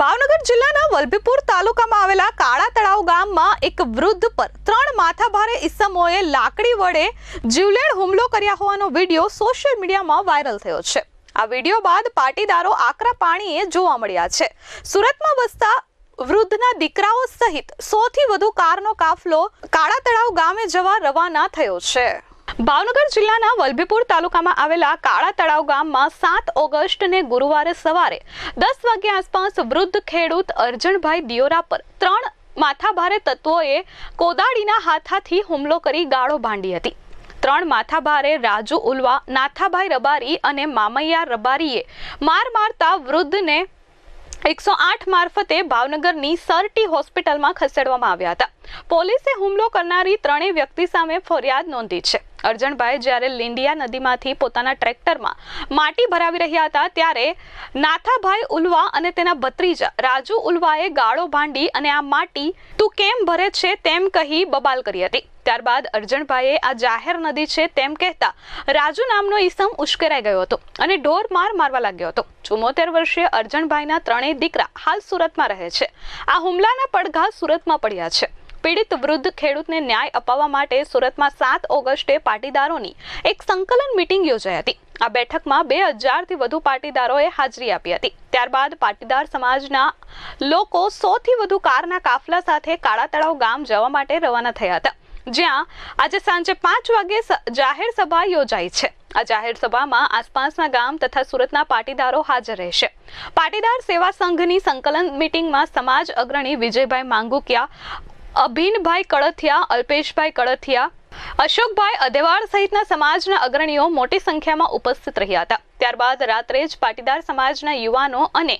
ભાવનગર જિલ્લાના વલભીપુર તાલુકામાં આવેલા કાળા તળાવ ગામમાં એક વૃદ્ધ પર ત્રણ માથાભારે ઈસમોએ લાકડી વડે જીવલેણ હુમલો કર્યા હોવાનો વીડિયો સોશિયલ મીડિયામાં વાયરલ થયો છે. આ વીડિયો બાદ પાટીદારો આકરા પાણીએ જોવા મળ્યા છે. સુરતમાં વસતા વૃદ્ધના દીકરાઓ સહિત સોથી વધુ કારનો કાફલો કાળા તળાવ ગામે જવા રવાના થયો છે. ભાવનગર જિલ્લાના વલભીપુર તાલુકામાં આવેલા કાળા તળાવ ગામમાં સાત ઓગસ્ટને ગુરુવારે સવારે દસ વાગ્યા આસપાસ વૃદ્ધ ખેડૂત અર્જણભાઈ દિયોરા પર ત્રણ માથાભારે તત્વોએ કોદાળીના હાથાથી હુમલો કરી ગાળો ભાંડી હતી. ત્રણ માથાભારે રાજુ ઉલવા, નાથાભાઈ રબારી અને મામૈયા રબારીએ માર મારતા વૃદ્ધને એકસો આઠ મારફતે ભાવનગરની સરટી હોસ્પિટલમાં ખસેડવામાં આવ્યા હતા. પોલીસે હુમલો કરનારી ત્રણેય વ્યક્તિ સામે ફરિયાદ નોંધી છે. અર્જણભાઈ જ્યારે લીંડિયા નદીમાંથી પોતાના ટ્રેક્ટરમાં માટી ભરાવી રહ્યા હતા, ત્યારે નાથાભાઈ ઉલવા અને તેના ભત્રીજા રાજુ ઉલવાએ ગાળો ભાંડી અને આ માટી તું કેમ ભરે છે તેમ કહી બબાલ કરી હતી. ત્યારબાદ અર્જણભાઈએ આ જાહેર નદી છે તેમ કહેતા રાજુ નામનો ઈસમ ઉશ્કેરાઈ ગયો હતો અને ઢોર માર મારવા લાગ્યો હતો. ચુમ્મોતેર વર્ષીય અર્જણભાઈના ત્રણેય દીકરા હાલ સુરતમાં રહે છે. આ હુમલાના પડઘા સુરતમાં પડ્યા છે. પીડિત વૃદ્ધ ખેડૂતને ન્યાય અપાવવા માટે સુરતમાં સાત ઓગસ્ટે પાટીદારોની એક સંકલન મિટિંગ યોજાઈ હતી. આ બેઠકમાં બે હજારથી વધુ પાટીદારોએ હાજરી આપી હતી. ત્યારબાદ પાટીદાર સમાજના લોકો સોથી વધુ કારના કાફલા સાથે કાળા તળાવ ગામ જવા માટે રવાના થયા હતા. જ્યાં આજે સાંજે પાંચ વાગે જાહેર સભા યોજાઈ છે. આ જાહેર સભામાં આસપાસના ગામ તથા સુરતના પાટીદારો હાજર રહેશે. પાટીદાર સેવા સંઘની સંકલન મિટિંગમાં સમાજ અગ્રણી વિજયભાઈ માંગુકિયા અભિનભાઈ કળથિયા, અલ્પેશભાઈ કળથિયા, અશોકભાઈ અધેવાળ સહિતના સમાજના અગ્રણીઓ મોટી સંખ્યામાં ઉપસ્થિત રહ્યા હતા. ત્યારબાદ રાત્રે જ પાટીદાર સમાજના યુવાનો અને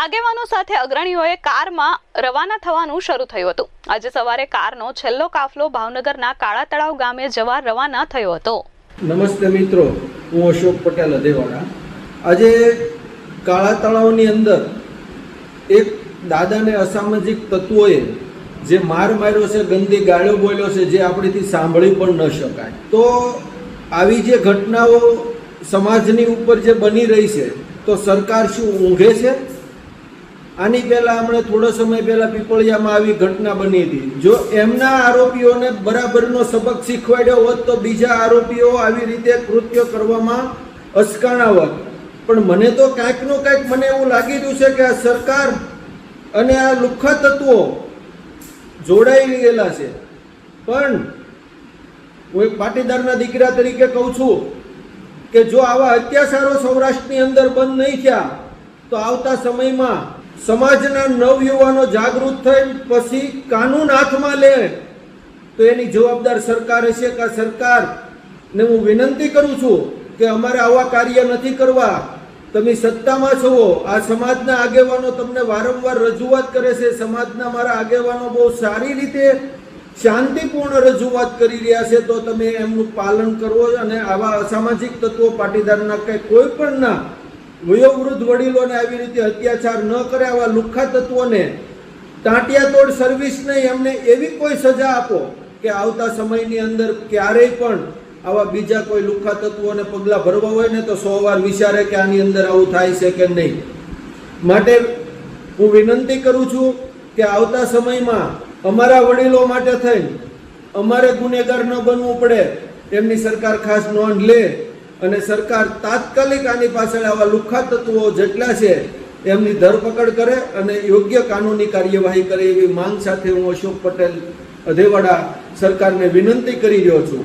આગેવાનો સાથે અગ્રણીઓએ કારમાં રવાના થવાનું શરૂ થયું હતું. આજે સવારે કારનો છેલ્લો કાફલો ભાવનગરના કાળા તળાવ ગામે જવા રવાના થયો હતો. નમસ્તે મિત્રો, હું અશોક પટેલ અધેવાડા આજે કાળા તળાવની અંદર એક દાદાને અસામાજિક તત્વોએ જે માર માર્યો છે, ગંદી ગાળો બોલ્યો છે, જે આપણીથી સાંભળી પણ ન શકાય. તો આવી જે ઘટનાઓ સમાજની ઉપર જે બની રહી છે, તો સરકાર શું ઊંઘે છે? આની પહેલાં હમણાં થોડો સમય પહેલાં પીપળિયામાં આવી ઘટના બની હતી. જો એમના આરોપીઓને બરાબરનો સબક શીખવાડ્યો હોત, તો બીજા આરોપીઓ આવી રીતે કૃત્ય કરવામાં અસકાણા હોત. પણ મને તો કાંઈકનું કાંઈક મને એવું લાગી રહ્યું છે કે આ સરકાર અને આ લુખ્ખા તત્વો જોડાઈ ગયેલા છે. પણ હું એક પાટીદારના દીકરા તરીકે કહું છું કે જો આવા અત્યાચારો સૌરાષ્ટ્રની અંદર બંધ નહીં થયા, તો આવતા સમયમાં સમાજના નવયુવાનો જાગૃત થઈ પછી કાનૂન હાથમાં લે, તો એની જવાબદાર સરકાર હશે કે સરકાર? ને હું વિનંતી કરું છું કે અમારે આવા કાર્ય નથી કરવા તમે સત્તામાં છો, આ સમાજના આગેવાનો તમને વારંવાર રજૂઆત કરે છે. સમાજના મારા આગેવાનો બહુ સારી રીતે શાંતિપૂર્ણ રજૂઆત કરી રહ્યા છે. તો તમે એમનું પાલન કરવો અને આવા અસામાજિક તત્વો પાટીદારના કંઈ કોઈ પણ ના વયોવૃદ્ધ વડીલોને આવી રીતે અત્યાચાર ન કરે, આવા લુખ્ખા તત્વોને તાંટિયાતોડ સર્વિસ નહીં એમને એવી કોઈ સજા આપો કે આવતા સમયની અંદર ક્યારેય પણ આવા બીજા કોઈ લુખ્ખા તત્વોને પગલાં ભરવા હોય ને તો સો વાર વિચારે કે આની અંદર આવું થાય છે કે નહીં. માટે હું વિનંતી કરું છું કે આવતા સમયમાં અમારા વડીલો માટે થઈ અમારે ગુનેગાર ન બનવું પડે, એમની સરકાર ખાસ નોંધ લે અને સરકાર તાત્કાલિક આની પાછળ આવા લુખ્ખા તત્વો જેટલા છે, એમની ધરપકડ કરે અને યોગ્ય કાનૂની કાર્યવાહી કરે એવી માંગ સાથે હું અશોક પટેલ અધેવાડા સરકારને વિનંતી કરી રહ્યો છું.